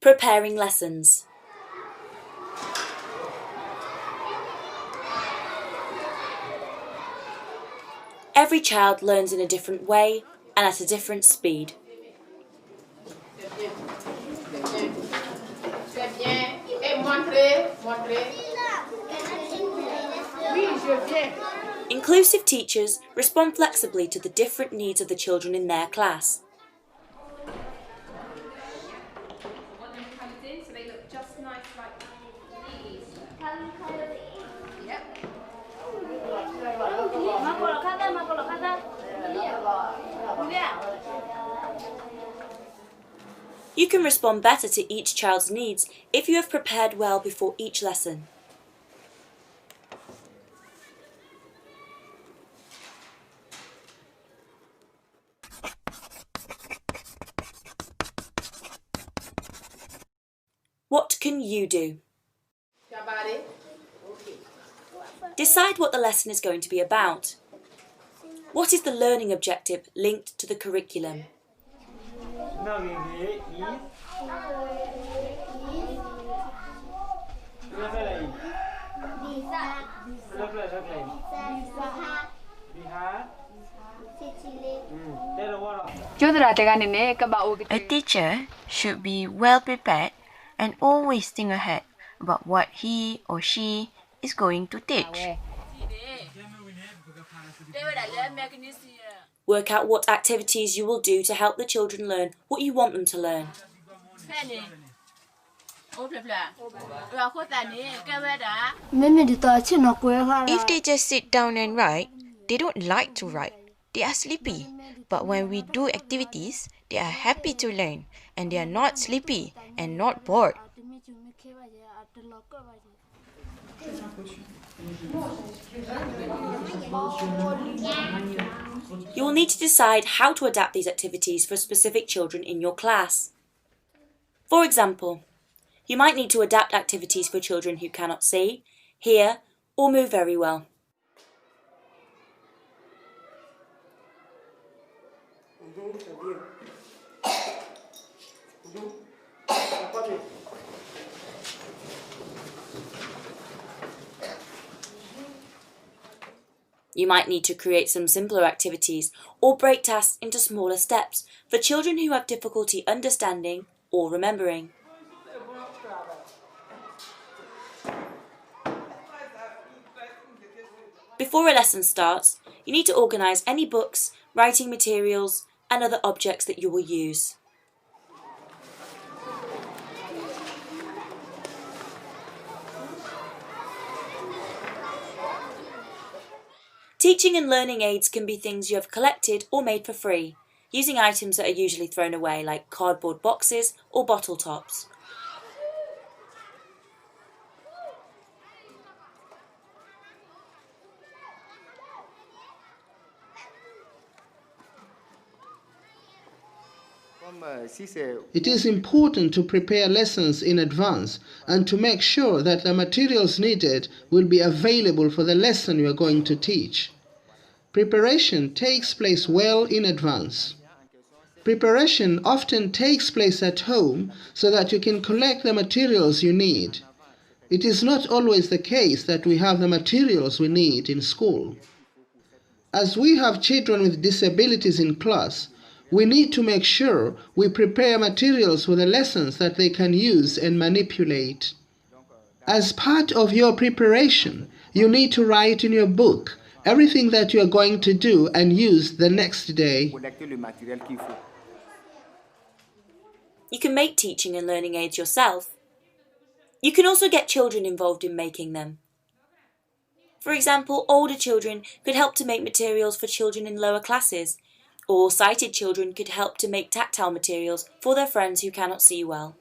Preparing lessons. Every child learns in a different way and at a different speed. C'est bien. Et montrez, montrez. Oui, je viens. Inclusive teachers respond flexibly to the different needs of the children in their class. comes in, so they look just nice like these. You can respond better to each child's needs if you have prepared well before each lesson. What can you do? Decide what the lesson is going to be about. What is the learning objective linked to the curriculum? What? A teacher should be well prepared and always think ahead about what he or she is going to teach. Work out what activities you will do to help the children learn what you want them to learn. If they just sit down and write, they don't like to write. They are sleepy. But when we do activities, they are happy to learn and they are not sleepy and not bored. You will need to decide how to adapt these activities for specific children in your class. For example, you might need to adapt activities for children who cannot see, hear, or move very well. You might need to create some simpler activities or break tasks into smaller steps for children who have difficulty understanding or remembering. Before a lesson starts, you need to organise any books, writing materials, and other objects that you will use. Teaching and learning aids can be things you have collected or made for free, using items that are usually thrown away like cardboard boxes or bottle tops. Comme si c'est It is important to prepare lessons in advance and to make sure that the materials needed will be available for the lesson you are going to teach. Preparation takes place well in advance. Preparation often takes place at home so that you can collect the materials you need. It is not always the case that we have the materials we need in school. As we have children with disabilities in class, we need to make sure we prepare materials for the lessons that they can use and manipulate. As part of your preparation, you need to write in your book everything that you are going to do and use the next day. collecter le matériel qu'il faut. You can make teaching and learning aids yourself. You can also get children involved in making them. For example, older children could help to make materials for children in lower classes, or sighted children could help to make tactile materials for their friends who cannot see well.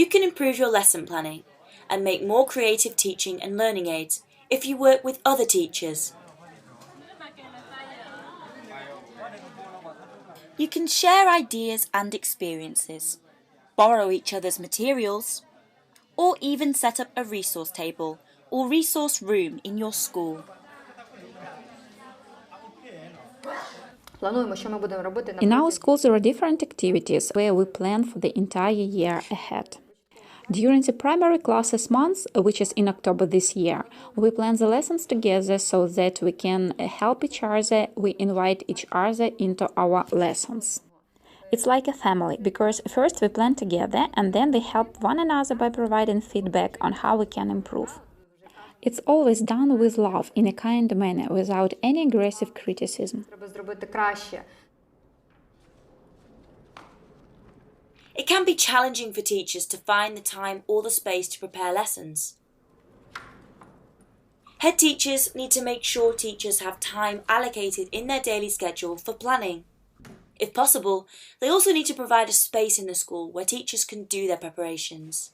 You can improve your lesson planning and make more creative teaching and learning aids if you work with other teachers. You can share ideas and experiences, borrow each other's materials, or even set up a resource table or resource room in your school. In our schools, there are different activities where we plan for the entire year ahead. During the primary classes month, which is in October this year, we plan the lessons together so that we can help each other, we invite each other into our lessons. It's like a family because first we plan together and then we help one another by providing feedback on how we can improve. It's always done with love in a kind manner without any aggressive criticism. It can be challenging for teachers to find the time or the space to prepare lessons. Head teachers need to make sure teachers have time allocated in their daily schedule for planning. If possible, they also need to provide a space in the school where teachers can do their preparations.